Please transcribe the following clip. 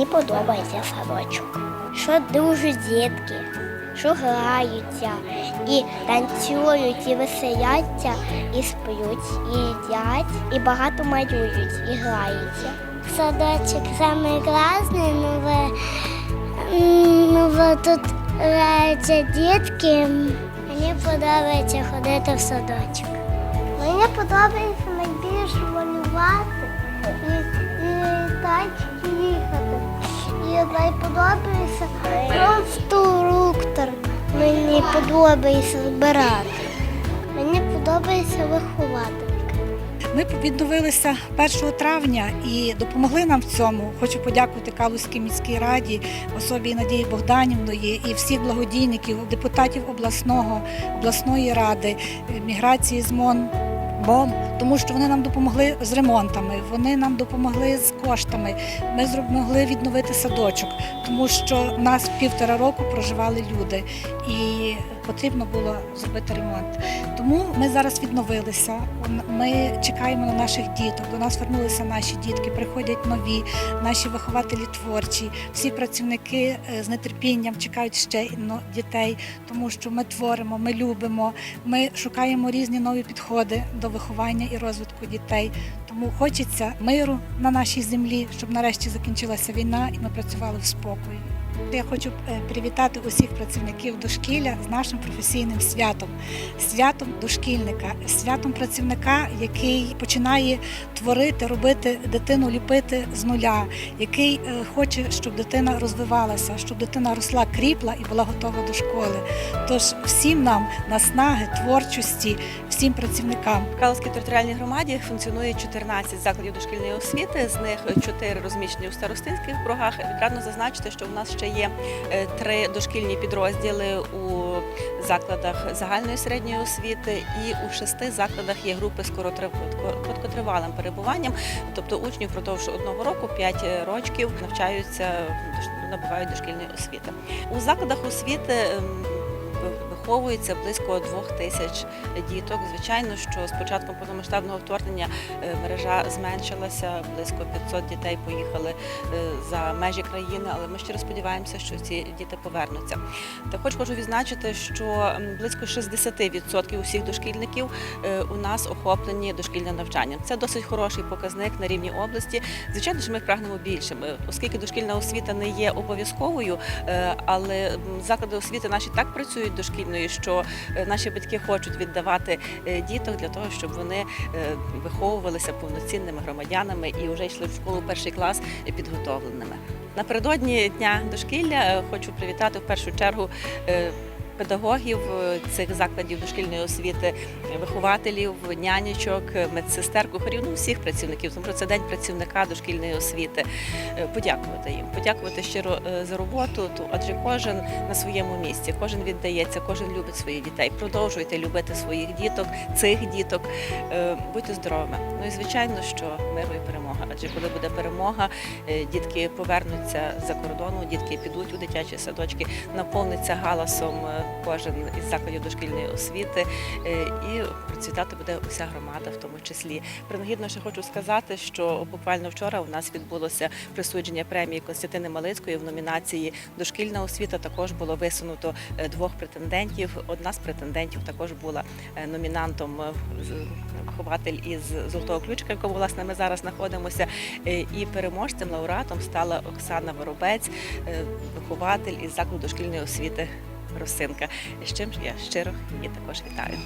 Мені подобається садочок. Що дружать дітки, що граються, і танцюють, і веселяться, і спють, і їдять, і багато малюють, і граються. Садочок самий класний, ну ну ви тут граються дітки. Мені подобається ходити в садочок. Мені подобається найбільше малювати найподобається конструктор. Мені подобається збирати. Мені подобається виховати. Ми відновилися 1 травня і допомогли нам в цьому. Хочу подякувати Калузькій міській раді, особі Надії Богданівної і всіх благодійників, депутатів обласного, обласної ради, е, міграції з МОН. БОМ, тому що вони нам допомогли з ремонтами, вони нам допомогли з коштами. Ми змогли відновити садочок, тому що нас півтора року проживали люди, і потрібно було зробити ремонт. Тому ми зараз відновилися. Ми чекаємо на наших діток. До нас вернулися наші дітки, приходять нові, наші вихователі творчі. Всі працівники е, з нетерпінням чекають ще дітей, тому що ми творимо, ми любимо, ми шукаємо різні нові підходи до виховання і розвитку дітей. Тому хочеться миру на нашій землі, щоб нарешті закінчилася війна і ми працювали в спокої. Я хочу е, привітати усіх працівників дошкілля з нашим професійним святом, святом дошкільника, святом працівника, який починає творити, робити дитину, ліпити з нуля, який е, хоче, щоб дитина розвивалася, щоб дитина росла, кріпла і була готова до школи. Тож всім нам наснаги, творчості, всім працівникам. В Калузькій територіальній громаді функціонує 14 закладів дошкільної освіти, з них 4 розміщені у старостинських округах. Відрадно зазначити, що у нас ще є е, три дошкільні підрозділи у закладах загальної середньої освіти, і у шести закладах є групи з короткотривалим перебуванням, тобто учні впродовж одного року, 5 років навчаються, набувають дошкільної освіти. У закладах освіти. Ем, близько двох тисяч діток. Звичайно, що з початком повномасштабного вторгнення е, мережа зменшилася, близько 500 дітей поїхали е, за межі країни, але ми щиро сподіваємося, що ці діти повернуться. Також хочу відзначити, що близько 60% усіх дошкільників е, у нас охоплені дошкільним навчанням. Це досить хороший показник на рівні області. Звичайно, що ми прагнемо більше, оскільки дошкільна освіта не є обов'язковою, але заклади освіти наші так працюють дошкільною, що е, наші батьки хочуть віддавати е, діток для того, щоб вони е, виховувалися повноцінними громадянами і вже йшли в школу перший клас підготовленими. Напередодні дня дошкілля хочу привітати в першу чергу. Педагогів е, цих закладів дошкільної освіти, вихователів, нянячок, е, медсестер, кухарів, ну всіх працівників. Тому що це день працівника дошкільної освіти. Е, Подякувати їм, подякувати щиро е, за роботу, адже кожен на своєму місці, кожен віддається, кожен любить своїх дітей. Продовжуйте любити своїх діток, цих діток. Будьте здоровими. Ну і звичайно, що миру і перемога. Адже коли буде перемога, дітки повернуться за кордону, дітки підуть у дитячі садочки, наповниться галасом кожен із закладів дошкільної освіти, е, і процвітати буде уся громада, в тому числі. Принагідно ще хочу сказати, що буквально вчора у нас відбулося присудження премії Константини Малицької в номінації Дошкільна освіта. Також було висунуто е, двох претендентів. Одна з претендентів також була е, номінантом вихователь із золотого ключика, в якому власне ми зараз знаходимося. І переможцем лауреатом стала Оксана Воробець, вихователь із закладу дошкільної освіти Росинка. З чим ж я щиро її також вітаю.